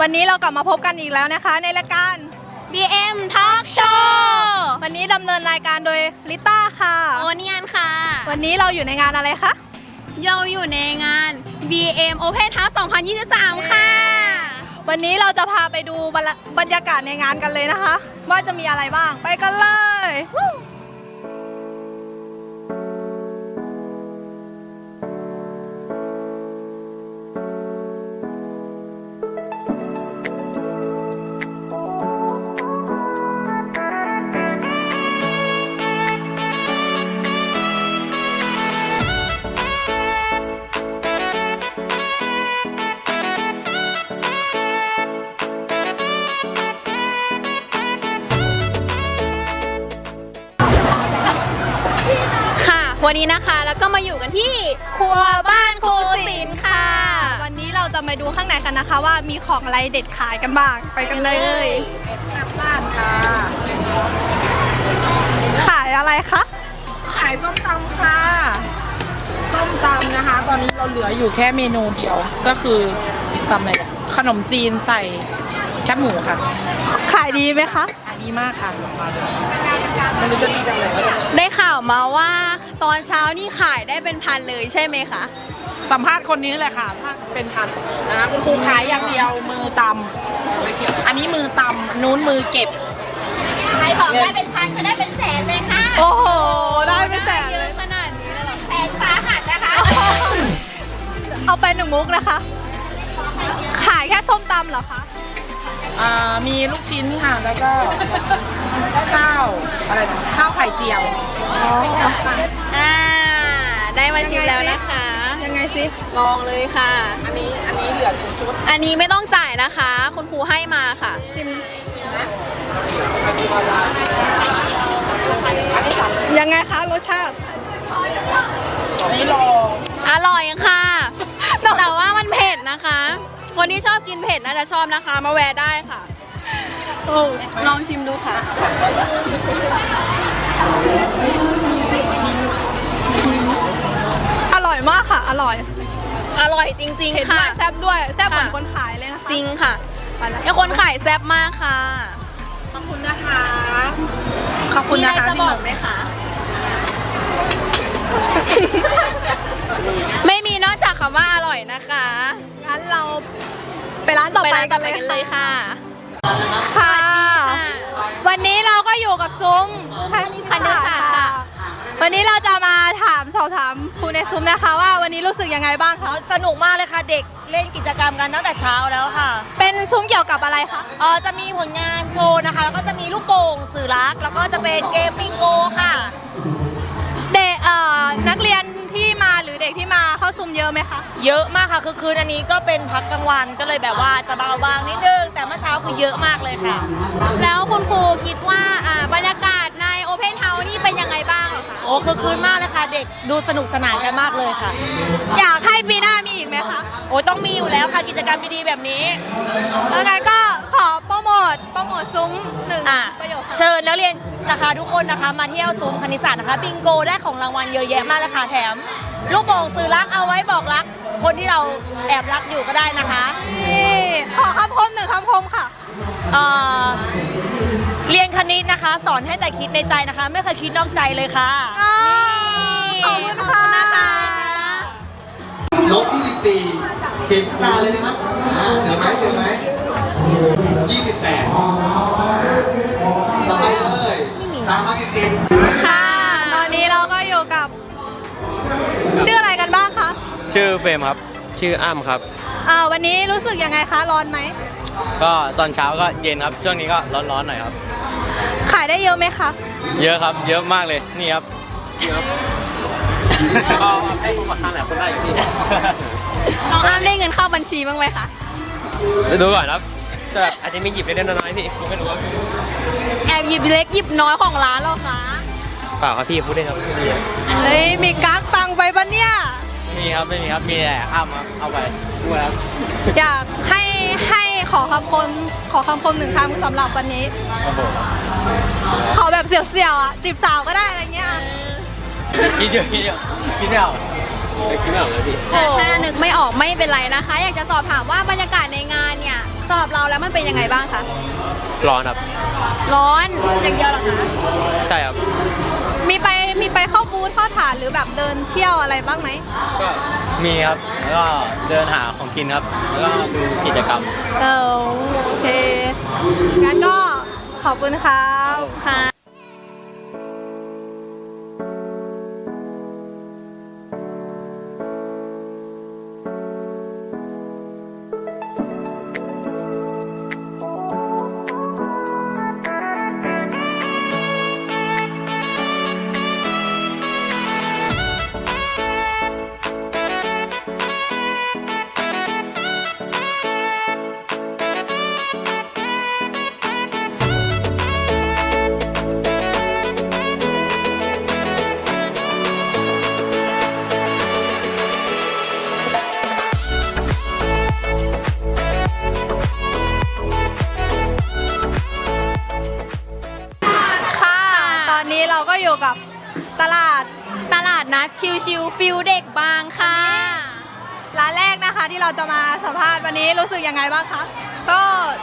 วันนี้เรากลับมาพบกันอีกแล้วนะคะ ในรายการ BM Talk Show วันนี้ดำเนินรายการโดยลิต้าค่ะโอเนียนค่ะ วันนี้เราอยู่ในงานอะไรคะเราอยู่ในงาน BM Open House 2023 ค่ะ วันนี้เราจะพาไปดูบรรละบรรยากาศในงานกันเลยนะคะ ว่าจะมีอะไรบ้างไปกันเลย วันนี้นะคะแล้วก็มาอยู่กันที่ครัวบ้านครูศิลป์ค่ะ วันนี้เราจะมาดูข้างในกันนะคะว่ามีของอะไรเด็ดขายกันบ้าง ไปกันเลยซ่านค่ะ ขายอะไรคะขายส้มตำค่ะ ส้มตำนะคะ ตอนนี้เราเหลืออยู่แค่เมนูเดียวก็คือตำอะไรอะขนมจีนใส่แคบหมูค่ะขายดีไหมคะขายดีมากค่ะมันรู้จะดีแบบไหนได้ข่าวมาว่า ตอนเช้านี่ขายได้เป็นพันเลยใช่ไหมคะ สัมภาษณ์คนนี้เลยค่ะถ้าเป็นพันนะคุณครูขายอย่างเดียวมือตำอันนี้มือตำนู้นมือเก็บใครบอกได้เป็นพันก็ได้เป็นแสนเลยค่ะโอ้โห ได้ไม่แสนเยเลอะยขนาดนี้เลยเหรอแสนสาหัสนะคะเอาไปหนึ่งมุกนะคะ ขายแค่ส้มตำเหรอคะ อ่ามีลูกชิ้นค่ะ แล้วก็ ข้าว อะไรนะข้าวไข่เจียวอ่า ได้มาชิมแล้วนะคะ ยังไงสิลองเลยค่ะ อันนี้อันนี้เหลือชุด อันนี้ไม่ต้องจ่ายนะคะ คุณครูให้มาค่ะ ชิมอันนี้สามยังไงคะรสชาติอันนี้รออร่อยค่ะ แต่ว่ามันเผ็ดนะคะ คนที่ชอบกินเผ็ดน่าจะชอบนะคะ มาแวะได้ค่ะโอ้ลองชิมดูค่ะ อร่อย มากค่ะ อร่อย อร่อยจริงเผ็ดๆค่ะ มากแซ่บด้วย แซ่บเหมือนค่ะ คนขายเลยนะคะจริงค่ะไปแล้วไอ้คนขายแซ่บมากค่ะขอบคุณนะคะขอบคุณมีนะอะไรคะจะที่บอมากไหมคะ ไม่มีนอกจากคำว่าอร่อยนะคะ งั้นเราไปร้านต่อไปไปร้านกัต่อนไปเลยกันเลยค่ะ ค่ะ วันนี้เราก็อยู่กับซุ้มคณิตคณิตศาสตร์ค่ะ วันนี้เราจะมาถามสอบถามครูในซุ้มนะคะ ว่าวันนี้รู้สึกยังไงบ้างคะสนุกมากเลยค่ะ เด็กเล่นกิจกรรมกันตั้งแต่เช้าแล้วค่ะ เป็นซุ้มเกี่ยวกับอะไรคะเออจะมีผลงานโชว์นะคะ แล้วก็จะมีลูกโป่งสื่อรัก แล้วก็จะเป็นเกมบิงโกค่ะ เด็กเอ่อนักเรียนที่มาหรือเด็กที่มาเข้าซุ้มเยอะไหมคะเยอะมากค่ะคือคืนอันนี้ก็เป็นพักกลางวันก็เลยแบบว่าจะเบาบางนิดนึงแต่เมื่อเช้าคือเยอะมากเลยค่ะ แล้วคุณครูคิดว่าอ่าบรรยากาศในโอเพนเฮาส์นี่เป็นยังไงบ้างเหรอคะ โอ้คือคืนมากเลยค่ะ เด็กดูสนุกสนานกันมากเลยค่ะ อยากให้ปีหน้ามีอีกไหมคะโอ้ยต้องมีอยู่แล้วค่ะ กิจกรรมดีๆแบบนี้ แล้วงั้นก็ขอโปรโมทโปรโมทซุ้มหนึ่งอะประโยคค่ะเชิญนักเรียนนะคะทุกคนนะคะมาเที่ยวซุ้มคณิตศาสตร์นะคะบิงโกได้ของรางวัลเยอะแยะมากเลยค่ะแถม ลูกโป่งสื่อรักเอาไว้บอกรัก คนที่เราแอบรักอยู่ก็ได้นะคะ นี่ขอคำคมหนึ่งคำคมค่ะ เอ่อ เรียนคณิตนะคะ สอนให้แต่คิดในใจนะคะ ไม่เคยคิดนอกใจเลยค่ะ ขอบคุณค่ะลบที่สิบสี่เห็นตาเลยนะครับอ่าเจอไหมเจอไหมยี่สิบแปดต่อไปเลยตามมาติดติดค่ะ ตอนนี้เราก็อยู่กับ ชื่ออะไรกันบ้างคะ ชื่อเฟรมครับ ชื่ออ้ำครับ อ่าวันนี้รู้สึกยังไงคะ ร้อนไหม ก็ตอนเช้าก็เย็นครับ ช่วงนี้ก็ร้อนๆหน่อยครับ ขายได้เยอะไหมคะเยอะครับ เยอะมากเลย นี่ครับเยอะก็ให้ผู้ประทานหลายคนได้อยู่ที่น้องอ้ำได้เงินเข้าบัญชีบ้างไหมคะดูก่อนครับแต่แบบอาจจะมีหยิบเล็กๆน้อยๆพี่ผมไม่รู้ครับแอบหยิบเล็กหยิบน้อยของร้านเหรอคะเปล่าครับพี่พูดเล่นครับไม่มีครับเฮ้ยมีกั๊กตังไปปะเนี่ย ไม่มีครับ ไม่มีครับ มีแต่อ้ำครับเอาไปพูดครับ อยากให้ให้ ขอคำคมขอคำคมหนึ่งคำสำหรับวันนี้ โอ้โหขอแบบเสี่ยวๆอะจีบสาวก็ได้อะไรเงี้ยคิดเยอะคิดเยอะคิดไม่เอาคิดไม่ออกเลยพี่อะถ้านึกไม่ออกไม่เป็นไรนะคะ อยากจะสอบถามว่าบรรยากาศในงานเนี่ยสำหรับเราแล้วมันเป็นยังไงบ้างคะร้อนครับ ร้อนอย่างเดียวเหรอคะ ใช่ครับ มีไป มีไปเข้าบูธเข้าฐานหรือแบบเดินเที่ยวอะไรบ้างไหมก็มีครับ แล้วก็เดินหาของกินครับ แล้วก็ดูกิจกรรม เออโอเคงั้นก็ขอบคุณครับค่ะ ตลาดตลาดนัดชิวๆฟิลเด็กบางค่ะ ร้านแรกนะคะที่เราจะมาสัมภาษณ์วันนี้รู้สึกยังไงบ้างคะก็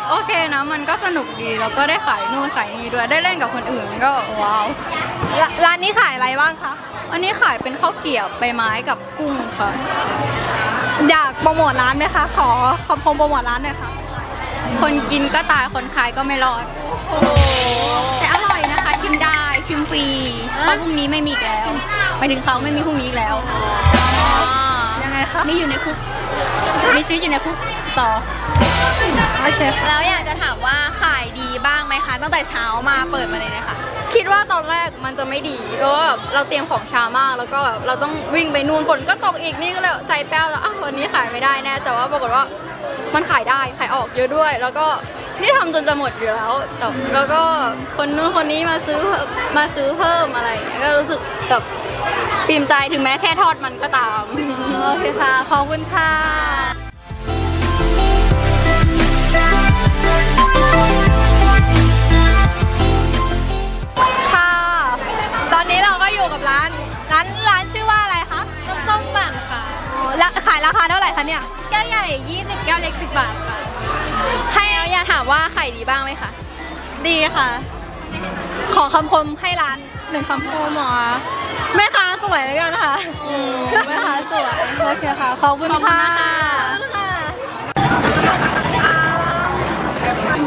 โอเคนะมันก็สนุกดีแล้วก็ได้ขายนู่นขายนี่ด้วยได้เล่นกับคนอื่นมันก็ว้าวรร้านนี้ขายอะไรบ้างคะอันนี้ขายเป็นข้าวเกรี๊ยวใบไม้กับกุ้งค่ะ อยากโปรโมทร้านไหมคะขอคำคมโปรโมทร้านหน่อยค่ะคนกินก็ตายคนขายก็ไม่รอดแต่อร่อ ฟรีเพราะพรุ่งนี้ไม่มีอีกแล้วหมายถึงเขาไม่มีพรุ่งนี้อีกแล้ว ยังไงคะไม่อยู่ในคุก มีชีวิตอยู่ในคุกต่อ โอเค แล้วอยากจะถามว่าขายดีบ้างไหมคะ ตั้งแต่เช้ามาเปิดมาเลยนะคะ คิดว่าตอนแรกมันจะไม่ดีเพราะว่าแบบเราเตรียมของช้ามาก แล้วก็แบบเราต้องวิ่งไปนู่นฝนก็ตกอีกนี่ก็เลยใจแป้วแล้วอะวันนี้ขายไม่ได้แน่ แต่ว่าปรากฏว่ามันขายได้ ขายออกเยอะด้วย แล้วก็ นี่ทำจนจะหมดอยู่แล้วแต่แล้วก็คนนู้นคนนี้มาซื้อมาซื้อเพิ่มอะไรอย่างเงี้ยก็รู้สึกแบบปีมใจถึงแม้แค่ทอดมันก็ตาม โอเคค่ะ ขอบคุณค่ะค่ะตอนนี้เราก็อยู่กับร้านร้านร้านชื่อว่าอะไรคะส้มปั่นค่ะขายราคาเท่าไหร่คะเนี่ย แก้วใหญ่20แก้วเล็ก 10 บาทค่ะ ให้ แล้วอยากถามว่าขายดีบ้างไหมคะ ดีค่ะ ขอคำคมให้ร้านหนึ่งคำคมหมอแม่ค้าสวยแล้วกันค่ะแม่ค้าสวย โอเคค่ะ ขอบคุณขอบคุณค่ะนะคะ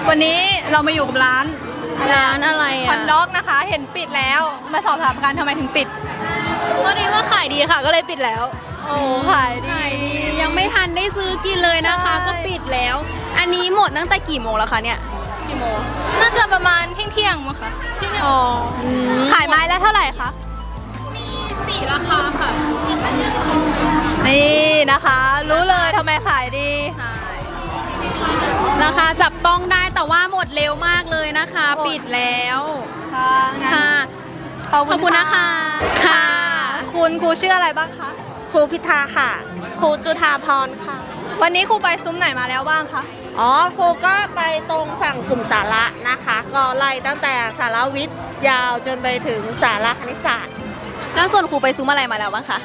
วันนี้เรามาอยู่กับร้านร้านอะไรคออะนด็อกนะคะ เห็นปิดแล้ว มาสอบถามกันทำไมถึงปิด วันนี้ว่าขายดีค่ะ ก็เลยปิดแล้ว โอ้ขายดีขายดี ยังไม่ทันได้ซื้อกินเลยนะคะ ใช่ ก็ปิดแล้ว อันนี้หมดตั้งแต่กี่โมงแล้วคะเนี่ยน่าจะประมาณเที่ยงๆมั้งคะอ๋ออขายไม้ละเท่าไหร่คะสี่ราคาค่ะนี่นะคะ รู้เลยทำไมขายดี ใช่ราคาจับต้องได้แต่ว่าหมดเร็วมากเลยนะคะ หมด ปิดแล้วค่ะงั้นค่ะขอบขอบคุณนะคะ ค่ะ คุณครูชื่ออะไรบ้างคะค รูพิธาค่ะ ครูจุธาพรค่ะ วันนี้ครูไปซุ้มไหนมาแล้วบ้างคะ อ๋อครูก็ไปตรงฝั่งกลุ่มสาระนะคะ ก็ไล่ตั้งแต่สาระวิทย์ยาวจนไปถึงสาระคณิตศาสตร์ แล้วส่วนครูไปซุ้มอะไรมาแล้วบ้างคะ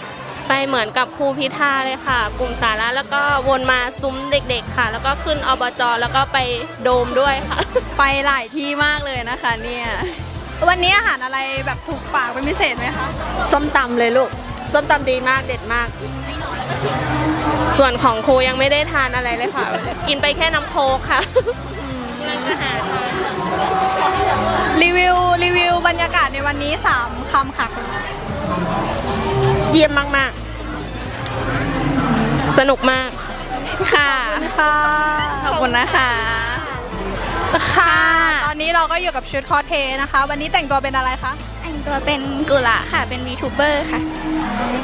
ไปเหมือนกับครูพิธาเลยค่ะ กลุ่มสาระแล้วก็วนมาซุ้มเด็ก ๆค่ะ แล้วก็ขึ้นอบจแล้วก็ไปโดมด้วยค่ะ ไปหลายที่มากเลยนะคะเนี่ย วันนี้อาหารอะไรแบบถูกปากเป็นพิเศษไหมคะ ส้มตำเลยลูก ส้มตำดีมากเด็ดมาก ส่วนของครูยังไม่ได้ทานอะไรเลยค่ะ กินไปแค่น้ำโคกค่ะรีวิวรีวิวบรรยากาศในวันนี้ 3คำค่ะคุณเยี่ยมมากสนุกมาก ค่ะค่ะขอบคุณนะคะ ค่ะ ตอนนี้เราก็อยู่กับชุดคอสเพลย์นะคะ วันนี้แต่งตัวเป็นอะไรคะแต่ งตัวเป็นกุละค่ะ เป็นวีทูเบอร์ค่ะ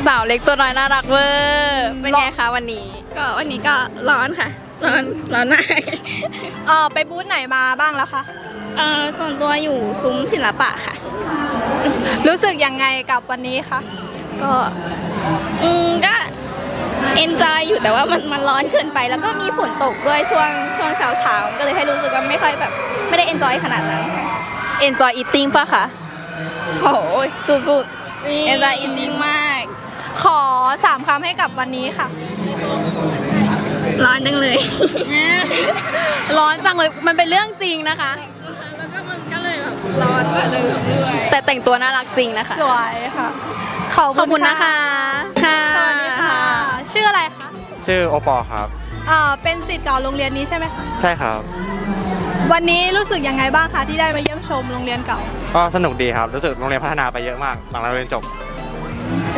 สาวเล็กตัวน้อยน่ารักเวอร์เป็นไงคะวันนี้ก็วันนี้ก็ร้อนค่ะ ร้อนร้อนมากเออไปบูธไหนมาบ้างแล้วคะเอ่อส่วนตัวอยู่ซุ้มศิลปะค่ะ รู้สึกยังไงกับวันนี้คะก็อืมก็เอนจอยอยู่แต่ว่ามันมันร้อนเกินไป แล้วก็มีฝนตกด้วยช่วงช่วงเช้าเช้าๆก็เลยให้รู้สึกว่าไม่ค่อยแบบ ไม่ได้เอนจอยขนาดนั้นค่ะ enjoy eating ป่ะคะ โอ้ยสุดๆเอนจอยอินดิ้งมาก ขอสามคำให้กับวันนี้ค่ะ ร้อนจังเลย ร้อนจังเลยมันเป็นเรื่องจริงนะคะ แล้วก็มันก็เลยแบบร้อนกว่าเดิมด้วยแต่แต่งตัวน่ารักจริงนะคะ สวยค่ะ ขอบขอบคุณนะคะค่ะสวัสดีค่ะ ชื่ออะไรคะ ชื่อโอปอครับอ่าเป็นสิทธิ์เก่าโรงเรียนนี้ใช่ไหมคะ ใช่ครับ วันนี้รู้สึกยังไงบ้างคะที่ได้มาเยี่ยมชมโรงเรียนเก่า ก็สนุกดีครับรู้สึกโรงเรียนพัฒนาไปเยอะมากหลังเราเรียนจบ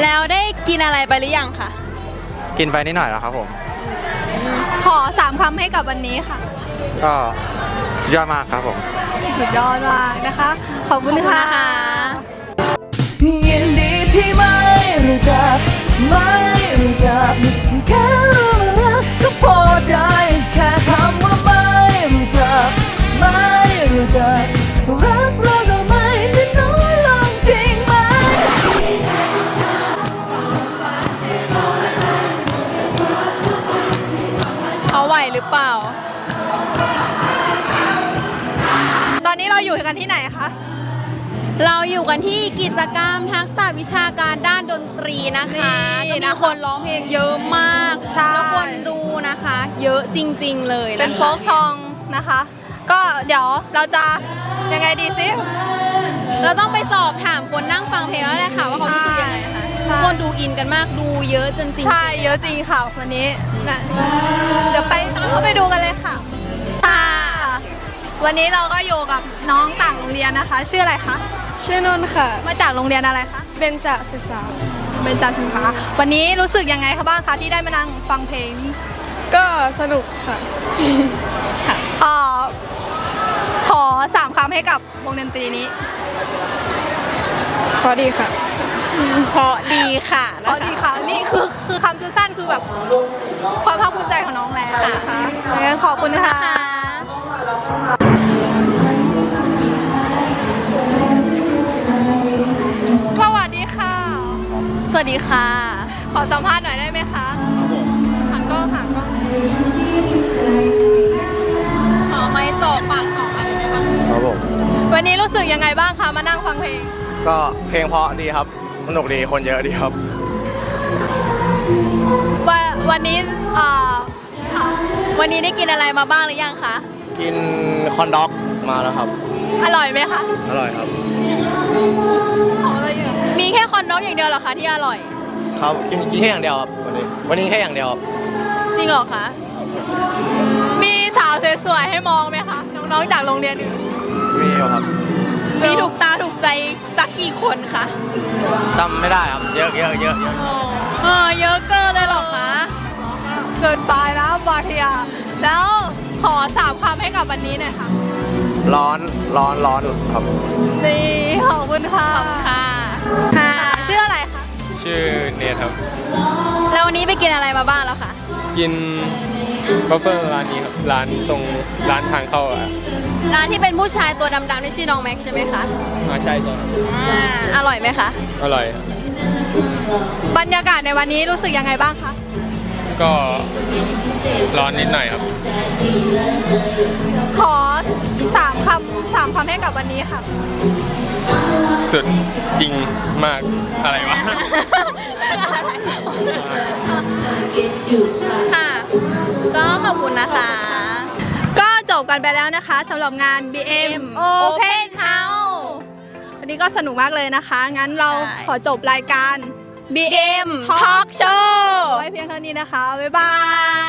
แล้วได้กินอะไรไปหรือยังคะกินไปนิดหน่อยแล้วครับผม ขอสามคำให้กับวันนี้ค่ะก็สุดยอดมากครับผม สุดยอดมากนะคะ ขอบคุณขอบคุณค่ะนะคะยินดีที่ไม่รู้จักไม่ ตอนนี้เราอยู่กันที่ไหนคะ เราอยู่กันที่กิจกรรมทักษะวิชาการด้านดนตรีนะคะนี่ก็มีคนร้องเพลงเยอะมากใช่ แล้วคนดูนะคะ เยอะจริง ๆ เลยเป็นนะคะโฟกชองนะคะ ก็เดี๋ยวเราจะยังไงดีซิ เราต้องไปสอบถามคนนั่งฟังเพลงแล้วแหละค่ะว่าเขารู้สึกยังไงนะคะใช่ ทุกคนดูอินกันมากดูเยอะจนจริงใช่เยอะจริงค่ะวันนี้นะเดี๋ยวไปตามเข้าไปดูกันเลยค่ะค่ะ วันนี้เราก็อยู่กับน้องต่างโรงเรียนนะคะ ชื่ออะไรคะ ชื่อนนท์ค่ะ มาจากโรงเรียนอะไรคะเบนจศึกษา เป็นจันทร์สินค้าวันนี้รู้สึกยังไงคะบ้างคะที่ได้มานั่งฟังเพลงก็สนุกค่ะ เอ่อขอสามคำให้กับวงดนตรีนี้พอดีค่ะ เพราะดีค่ะอ๋นะอดีคะค่ะ นี่คือคือคำสั้นๆคือแบบความภาคภูมิใจของน้องแล้วนะคะงั้นขอบคุณค่ะ ดีค่ะ ขอสัมภาษณ์หน่อยได้ไหมคะหันกล้องหันกล้องขอไม้จ่อปากสองอันได้ไหมบ้างครับผมวันนี้รู้สึกยังไงบ้างคะมานั่งฟังเพลง ก็เพลงเพราะดีครับ สนุกดีคนเยอะดีครับ วันวันนี้เอ่อวันนี้ได้กินอะไรมาบ้างหรือยังคะ กินคอนด็อกมาแล้วครับ อร่อยไหมคะ อร่อยครับ มีแค่คอนด็อกอย่างเดียวเหรอคะที่อร่อย ครับกินกินแค่อย่างเดียวครับวันนี้วันนี้แค่อย่างเดียวครับจริงเหรอคะมีสาวสวยๆให้มองไหมคะน้องๆจากโรงเรียนอื่นมีอยู่ครับมีถูกตาถูกใจสักกี่คนคะจำไม่ได้ครับเยอะเยอะเยอะเยอะเออเยอะเกินเลยเหรอคะเกินไปแล้วบาเทียแล้วขอสามคำให้กับวันนี้หน่อยค่ะร้อนร้อนร้อนครับนี่ขอบคุณค่ะ ขอบคุณค่ะ ค่ะ ชื่ออะไรคะ ชื่อเนทครับ แล้ววันนี้ไปกินอะไรมาบ้างแล้วคะกินบัฟเฟอร์ร้านนี้ครับร้านตรงร้านทางเข้าอะร้านที่เป็นผู้ชายตัวดำๆนี่ชื่อน้องแม็กซ์ใช่ไหมคะอ่าใช่ใช่ครับอ่าอร่อยไหมคะ อร่อยครับบรรยากาศในวันนี้รู้สึกยังไงบ้างคะ ก็ร้อนนิดหน่อยครับ ขอ สามคำสามคำให้กับวันนี้ค่ะ สุดจริงมากอะไรวะ ค่ะ ก็ขอบคุณนะคะ ก็จบกันไปแล้วนะคะสำหรับงาน BM Open House วันนี้ก็สนุกมากเลยนะคะ งั้นเราใช่ ขอจบรายการ BM Talk Show ไว้เพียงเท่านี้นะคะ บ๊ายบาย